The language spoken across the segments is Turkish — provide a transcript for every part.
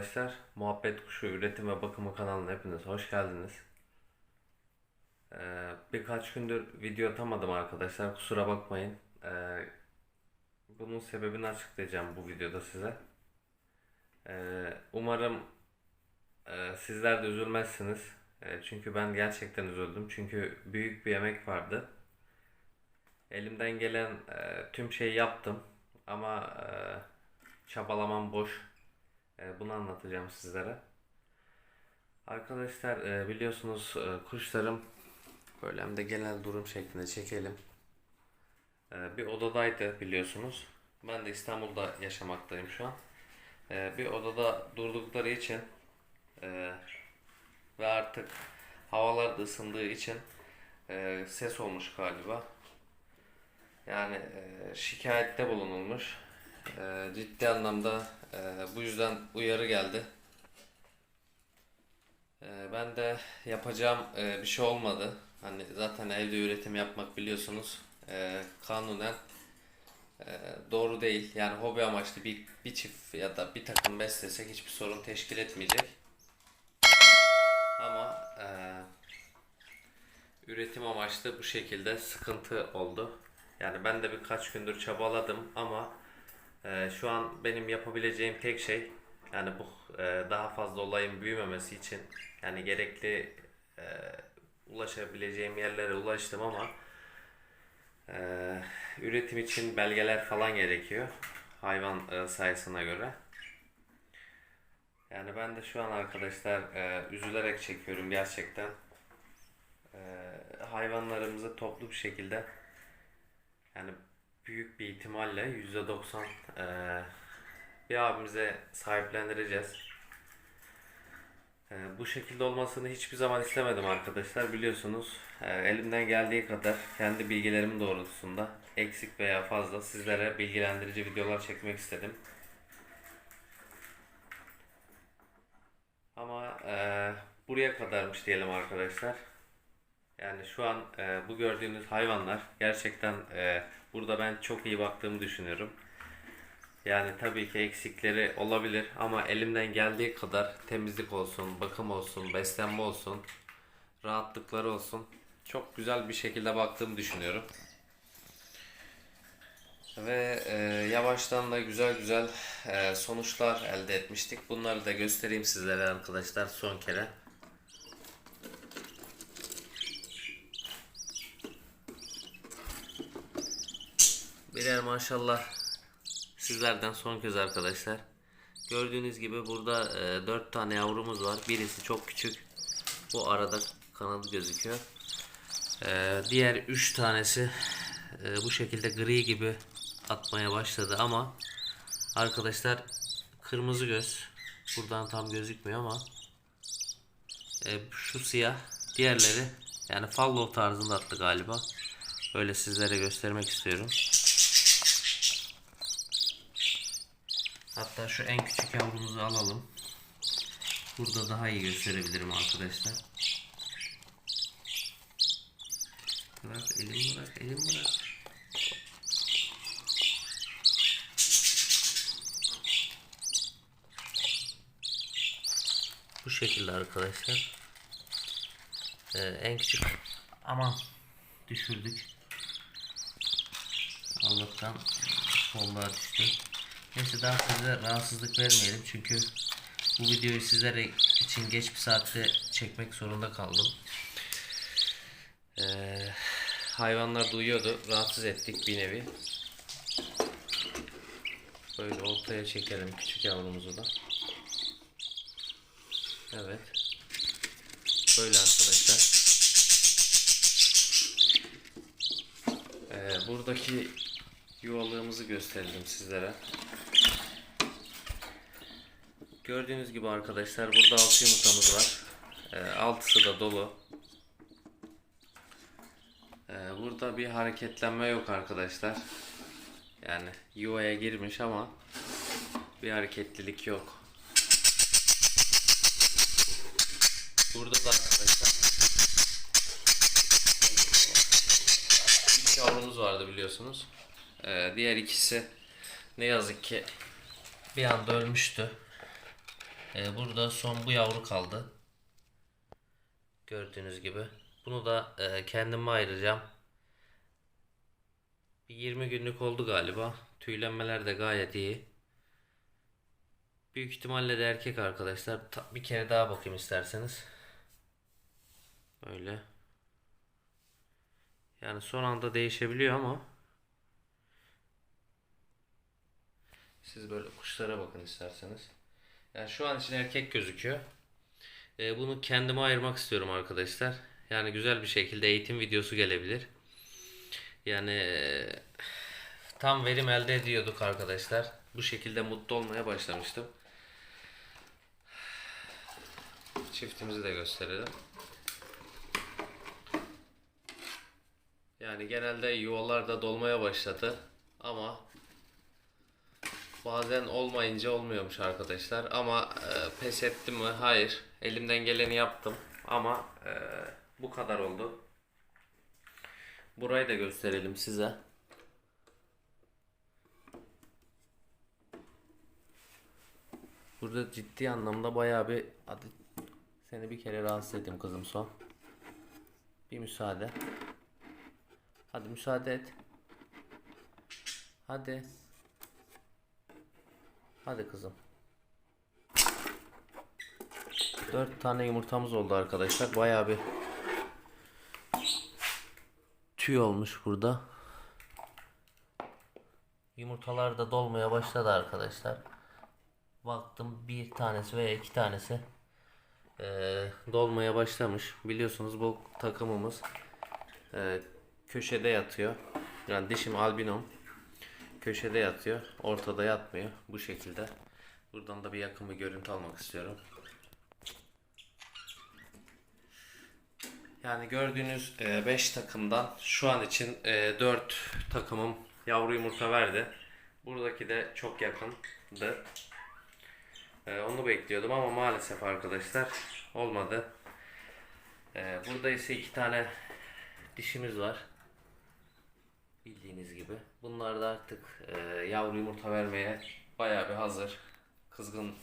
arkadaşlar. Muhabbet Kuşu Üretim ve Bakımı kanalına hepiniz hoş geldiniz. Ee, birkaç gündür video atamadım arkadaşlar. Kusura bakmayın. Ee, bunun sebebini açıklayacağım bu videoda size. Ee, umarım e, sizler de üzülmezsiniz. E, çünkü ben gerçekten üzüldüm. Çünkü büyük bir emek vardı. Elimden gelen e, tüm şeyi yaptım. Ama e, çabalamam boş. E, Bunu anlatacağım sizlere. Arkadaşlar e, biliyorsunuz e, kuşlarım böyle hem de genel durum şeklinde çekelim. E, Bir odadaydı biliyorsunuz. Ben de İstanbul'da yaşamaktayım şu an. Bir odada durdukları için ve artık havalar da ısındığı için ses olmuş galiba. Yani şikayette bulunulmuş. Ciddi anlamda e, bu yüzden uyarı geldi. E, ben de yapacağım e, bir şey olmadı. Hani zaten evde üretim yapmak biliyorsunuz e, kanunen e, doğru değil. Yani hobi amaçlı bir, bir çift ya da bir takım beslesek hiçbir sorun teşkil etmeyecek. Ama e, üretim amaçlı bu şekilde sıkıntı oldu. Yani ben de birkaç gündür çabaladım ama e, şu an benim yapabileceğim tek şey yani bu e, daha fazla olayın büyümemesi için yani gerekli e, ulaşabileceğim yerlere ulaştım ama e, üretim için belgeler falan gerekiyor hayvan e, sayısına göre. Yani ben de şu an arkadaşlar e, üzülerek çekiyorum gerçekten. E, hayvanlarımızı toplu bir şekilde yani büyük bir ihtimalle %90 e, bir abimize sahiplendireceğiz. E, bu şekilde olmasını hiçbir zaman istemedim arkadaşlar. Biliyorsunuz e, elimden geldiği kadar kendi bilgilerimin doğrultusunda eksik veya fazla sizlere bilgilendirici videolar çekmek istedim. Ama e, buraya kadarmış diyelim arkadaşlar. Yani şu an e, bu gördüğünüz hayvanlar gerçekten e, burada ben çok iyi baktığımı düşünüyorum. Yani tabii ki eksikleri olabilir ama elimden geldiği kadar temizlik olsun, bakım olsun, beslenme olsun, rahatlıkları olsun. Çok güzel bir şekilde baktığımı düşünüyorum. Ve e, yavaştan da güzel güzel e, sonuçlar elde etmiştik. Bunları da göstereyim sizlere arkadaşlar son kere. Birer maşallah sizlerden son kez arkadaşlar. Gördüğünüz gibi burada e, 4 tane yavrumuz var. Birisi çok küçük. Bu arada kanadı gözüküyor. E, diğer 3 tanesi e, bu şekilde gri gibi atmaya başladı ama arkadaşlar kırmızı göz buradan tam gözükmüyor ama e, şu siyah diğerleri yani fallow tarzında attı galiba. Öyle sizlere göstermek istiyorum. Hatta şu en küçük yavrumuzu alalım. Burada daha iyi gösterebilirim arkadaşlar. Bırak elim bırak elim bırak. Bu şekilde arkadaşlar. Ee, en küçük aman düşürdük. Allah'tan solluğa düştü. Neyse daha size rahatsızlık vermeyelim çünkü bu videoyu sizlere için geç bir saatte çekmek zorunda kaldım. Ee, hayvanlar duyuyordu. Rahatsız ettik bir nevi. Böyle ortaya çekelim küçük yavrumuzu da. Evet. Böyle arkadaşlar. Ee, buradaki yuvalığımızı gösterelim sizlere. Gördüğünüz gibi arkadaşlar burada 6 yumurtamız var. Ee, altısı da dolu. Ee, burada bir hareketlenme yok arkadaşlar. Yani yuvaya girmiş ama bir hareketlilik yok. Burada da arkadaşlar üç yavrumuz vardı biliyorsunuz. Ee, diğer ikisi ne yazık ki bir anda ölmüştü. Ee, burada son bu yavru kaldı. Gördüğünüz gibi. Bunu da e, kendime ayıracağım. Bir 20 günlük oldu galiba. Tüylenmeler de gayet iyi. Büyük ihtimalle de erkek arkadaşlar. Ta- bir kere daha bakayım isterseniz. Öyle. Yani son anda değişebiliyor ama siz böyle kuşlara bakın isterseniz. Yani şu an için erkek gözüküyor. Ee, bunu kendime ayırmak istiyorum arkadaşlar. Yani güzel bir şekilde eğitim videosu gelebilir. Yani e, tam verim elde ediyorduk arkadaşlar. Bu şekilde mutlu olmaya başlamıştım. Çiftimizi de gösterelim. Yani genelde yuvalarda dolmaya başladı ama bazen olmayınca olmuyormuş arkadaşlar ama e, pes ettim mi? Hayır. Elimden geleni yaptım ama e, bu kadar oldu. Burayı da gösterelim size. Burada ciddi anlamda bayağı bir hadi seni bir kere rahatsız edeyim kızım son. Bir müsaade. Hadi müsaade et. Hadi. Hadi kızım. Dört tane yumurtamız oldu arkadaşlar. Bayağı bir tüy olmuş burada. Yumurtalar da dolmaya başladı arkadaşlar. Baktım bir tanesi veya iki tanesi eee, dolmaya başlamış. Biliyorsunuz bu takımımız eee, köşede yatıyor. Yani dişim albinom köşede yatıyor. Ortada yatmıyor. Bu şekilde. Buradan da bir yakın bir görüntü almak istiyorum. Yani gördüğünüz 5 takımdan şu an için 4 takımım yavru yumurta verdi. Buradaki de çok yakındı. E, onu bekliyordum ama maalesef arkadaşlar olmadı. E, burada ise iki tane dişimiz var. Bildiğiniz gibi. Bunlar da artık e, yavru yumurta vermeye bayağı bir hazır. Kızgın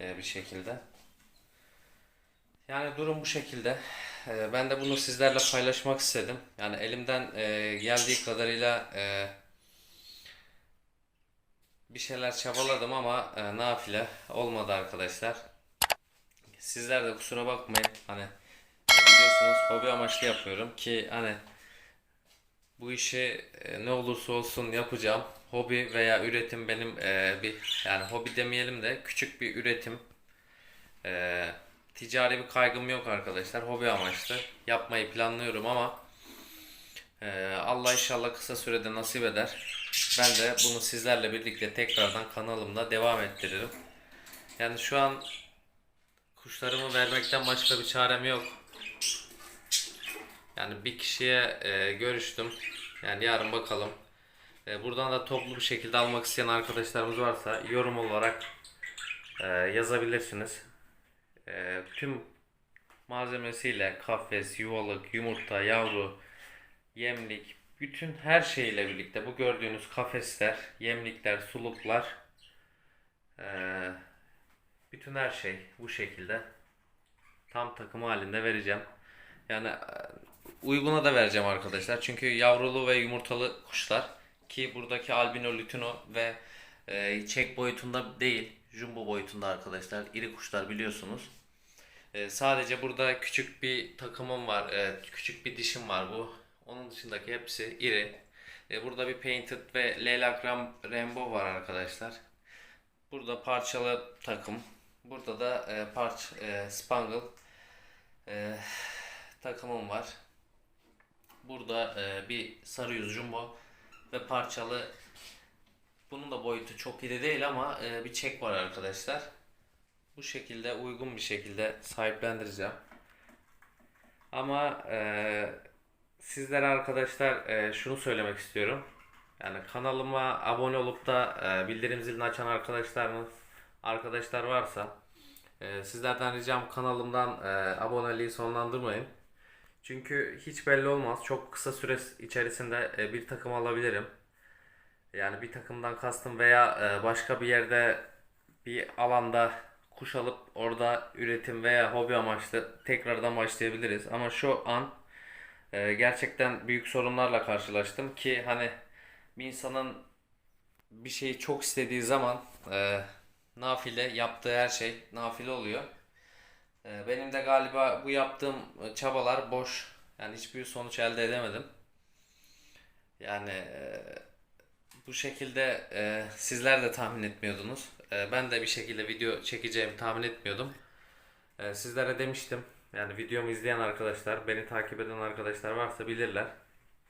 e, bir şekilde. Yani durum bu şekilde. E, ben de bunu sizlerle paylaşmak istedim. Yani elimden e, geldiği kadarıyla e, bir şeyler çabaladım ama e, nafile olmadı arkadaşlar. Sizler de kusura bakmayın. Hani e, biliyorsunuz hobi amaçlı yapıyorum ki hani bu işi e, ne olursa olsun yapacağım. Hobi veya üretim benim e, bir yani hobi demeyelim de küçük bir üretim. E, ticari bir kaygım yok arkadaşlar. Hobi amaçlı yapmayı planlıyorum ama e, Allah inşallah kısa sürede nasip eder. Ben de bunu sizlerle birlikte tekrardan kanalımda devam ettiririm. Yani şu an kuşlarımı vermekten başka bir çarem yok. Yani bir kişiye e, görüştüm. Yani yarın bakalım. E, buradan da toplu bir şekilde almak isteyen arkadaşlarımız varsa yorum olarak e, yazabilirsiniz. E, tüm malzemesiyle kafes, yuvalık, yumurta, yavru, yemlik, bütün her şeyle birlikte bu gördüğünüz kafesler, yemlikler, suluklar, e, bütün her şey bu şekilde tam takım halinde vereceğim. Yani e, uyguna da vereceğim arkadaşlar. Çünkü yavrulu ve yumurtalı kuşlar ki buradaki albino lutino ve e, çek boyutunda değil, jumbo boyutunda arkadaşlar. İri kuşlar biliyorsunuz. E, sadece burada küçük bir takımım var. e, küçük bir dişim var bu. Onun dışındaki hepsi iri. E, burada bir painted ve leylak rainbow var arkadaşlar. Burada parçalı takım. Burada da e, parç e, spangle e, takımım var. Burada e, bir sarı yüz jumbo ve parçalı bunun da boyutu çok iri değil ama e, bir çek var arkadaşlar. Bu şekilde uygun bir şekilde sahiplendireceğim. Ama e, sizlere arkadaşlar e, şunu söylemek istiyorum. Yani kanalıma abone olup da e, bildirim zilini açan arkadaşlarınız arkadaşlar varsa e, sizlerden ricam kanalımdan e, aboneliği sonlandırmayın. Çünkü hiç belli olmaz. Çok kısa süre içerisinde e, bir takım alabilirim. Yani bir takımdan kastım veya e, başka bir yerde bir alanda kuş alıp orada üretim veya hobi amaçlı tekrardan başlayabiliriz. Ama şu an e, gerçekten büyük sorunlarla karşılaştım ki hani bir insanın bir şeyi çok istediği zaman nafile yaptığı her şey nafile oluyor. E, benim de galiba bu yaptığım çabalar boş. Yani hiçbir sonuç elde edemedim. Yani e, bu şekilde e, sizler de tahmin etmiyordunuz. E, ben de bir şekilde video çekeceğimi tahmin etmiyordum. E, sizlere demiştim. Yani videomu izleyen arkadaşlar, beni takip eden arkadaşlar varsa bilirler.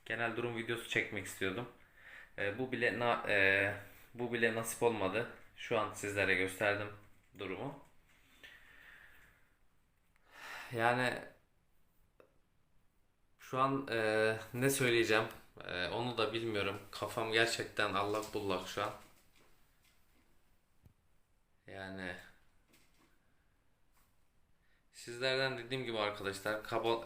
Genel durum videosu çekmek istiyordum. E, bu bile na, e, bu bile nasip olmadı. Şu an sizlere gösterdim durumu. Yani şu an e, ne söyleyeceğim e, onu da bilmiyorum. Kafam gerçekten allak bullak şu an. Yani sizlerden dediğim gibi arkadaşlar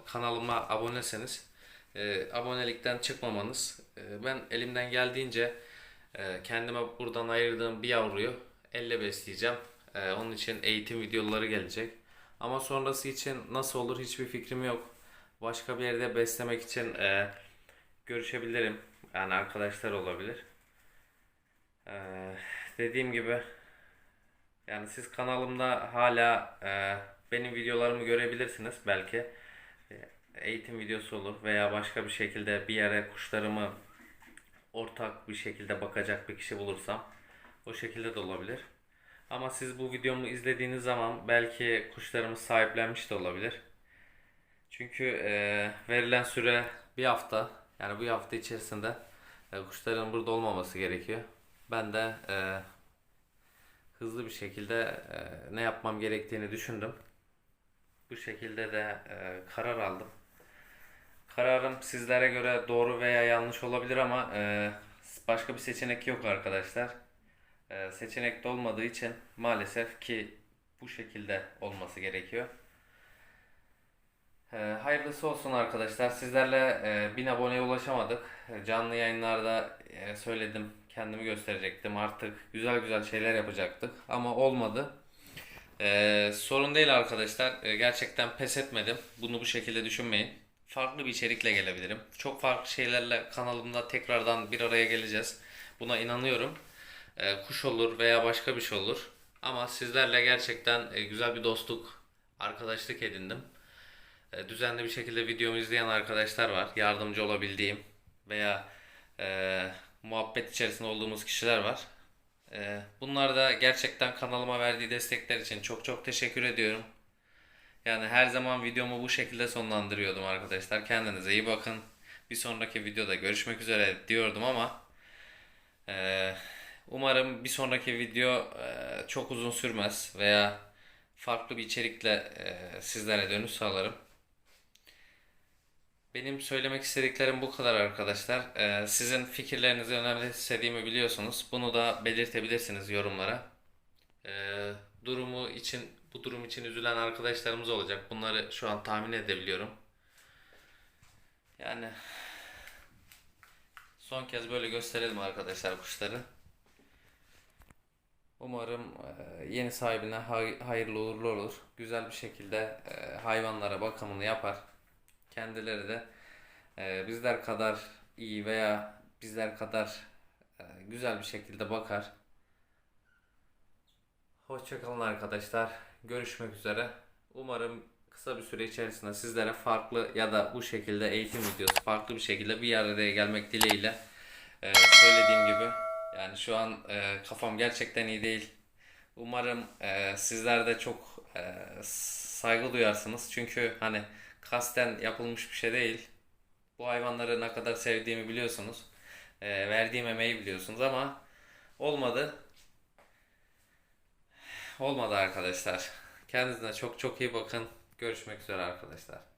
kanalıma aboneseniz e, abonelikten çıkmamanız. E, ben elimden geldiğince e, kendime buradan ayırdığım bir yavruyu elle besleyeceğim. E, onun için eğitim videoları gelecek. Ama sonrası için nasıl olur hiçbir fikrim yok. Başka bir yerde beslemek için e, görüşebilirim. Yani arkadaşlar olabilir. E, dediğim gibi yani siz kanalımda hala e, benim videolarımı görebilirsiniz belki. E, Eğitim videosu olur veya başka bir şekilde bir yere kuşlarımı ortak bir şekilde bakacak bir kişi bulursam o şekilde de olabilir. Ama siz bu videomu izlediğiniz zaman belki kuşlarımız sahiplenmiş de olabilir. Çünkü e, verilen süre bir hafta. Yani bir hafta içerisinde e, kuşların burada olmaması gerekiyor. Ben de e, hızlı bir şekilde e, ne yapmam gerektiğini düşündüm. Bu şekilde de e, karar aldım. Kararım sizlere göre doğru veya yanlış olabilir ama e, başka bir seçenek yok arkadaşlar. E, seçenek de olmadığı için maalesef ki bu şekilde olması gerekiyor. E, hayırlısı olsun arkadaşlar. Sizlerle e, 1000 aboneye ulaşamadık. Canlı yayınlarda e, söyledim. Kendimi gösterecektim. Artık güzel güzel şeyler yapacaktık. Ama olmadı. E, sorun değil arkadaşlar. Gerçekten pes etmedim. Bunu bu şekilde düşünmeyin. Farklı bir içerikle gelebilirim. Çok farklı şeylerle kanalımda tekrardan bir araya geleceğiz. Buna inanıyorum. E, kuş olur veya başka bir şey olur. Ama sizlerle gerçekten e, güzel bir dostluk, arkadaşlık edindim. E, düzenli bir şekilde videomu izleyen arkadaşlar var. Yardımcı olabildiğim veya e, muhabbet içerisinde olduğumuz kişiler var. E, bunlar da gerçekten kanalıma verdiği destekler için çok çok teşekkür ediyorum. Yani her zaman videomu bu şekilde sonlandırıyordum arkadaşlar. Kendinize iyi bakın. Bir sonraki videoda görüşmek üzere diyordum ama e, umarım bir sonraki video e, çok uzun sürmez veya farklı bir içerikle e, sizlere dönüş sağlarım. Benim söylemek istediklerim bu kadar arkadaşlar. Ee, sizin fikirlerinizi önemsediğimi biliyorsunuz. Bunu da belirtebilirsiniz yorumlara. Durumu için bu durum için üzülen arkadaşlarımız olacak. Bunları şu an tahmin edebiliyorum. Yani son kez böyle gösterelim arkadaşlar kuşları. Umarım e, yeni sahibine hay- hayırlı uğurlu olur. Güzel bir şekilde e, hayvanlara bakımını yapar. Kendileri de e, bizler kadar iyi veya bizler kadar güzel bir şekilde bakar. Hoşçakalın arkadaşlar. Görüşmek üzere. Umarım kısa bir süre içerisinde sizlere farklı ya da bu şekilde eğitim videosu farklı bir şekilde bir araya gelmek dileğiyle söylediğim gibi yani şu an e, kafam gerçekten iyi değil. Umarım e, sizler de çok e, saygı duyarsınız. Çünkü hani kasten yapılmış bir şey değil. Bu hayvanları ne kadar sevdiğimi biliyorsunuz. E, verdiğim emeği biliyorsunuz ama olmadı. Olmadı arkadaşlar. Kendinize çok çok iyi bakın. Görüşmek üzere arkadaşlar.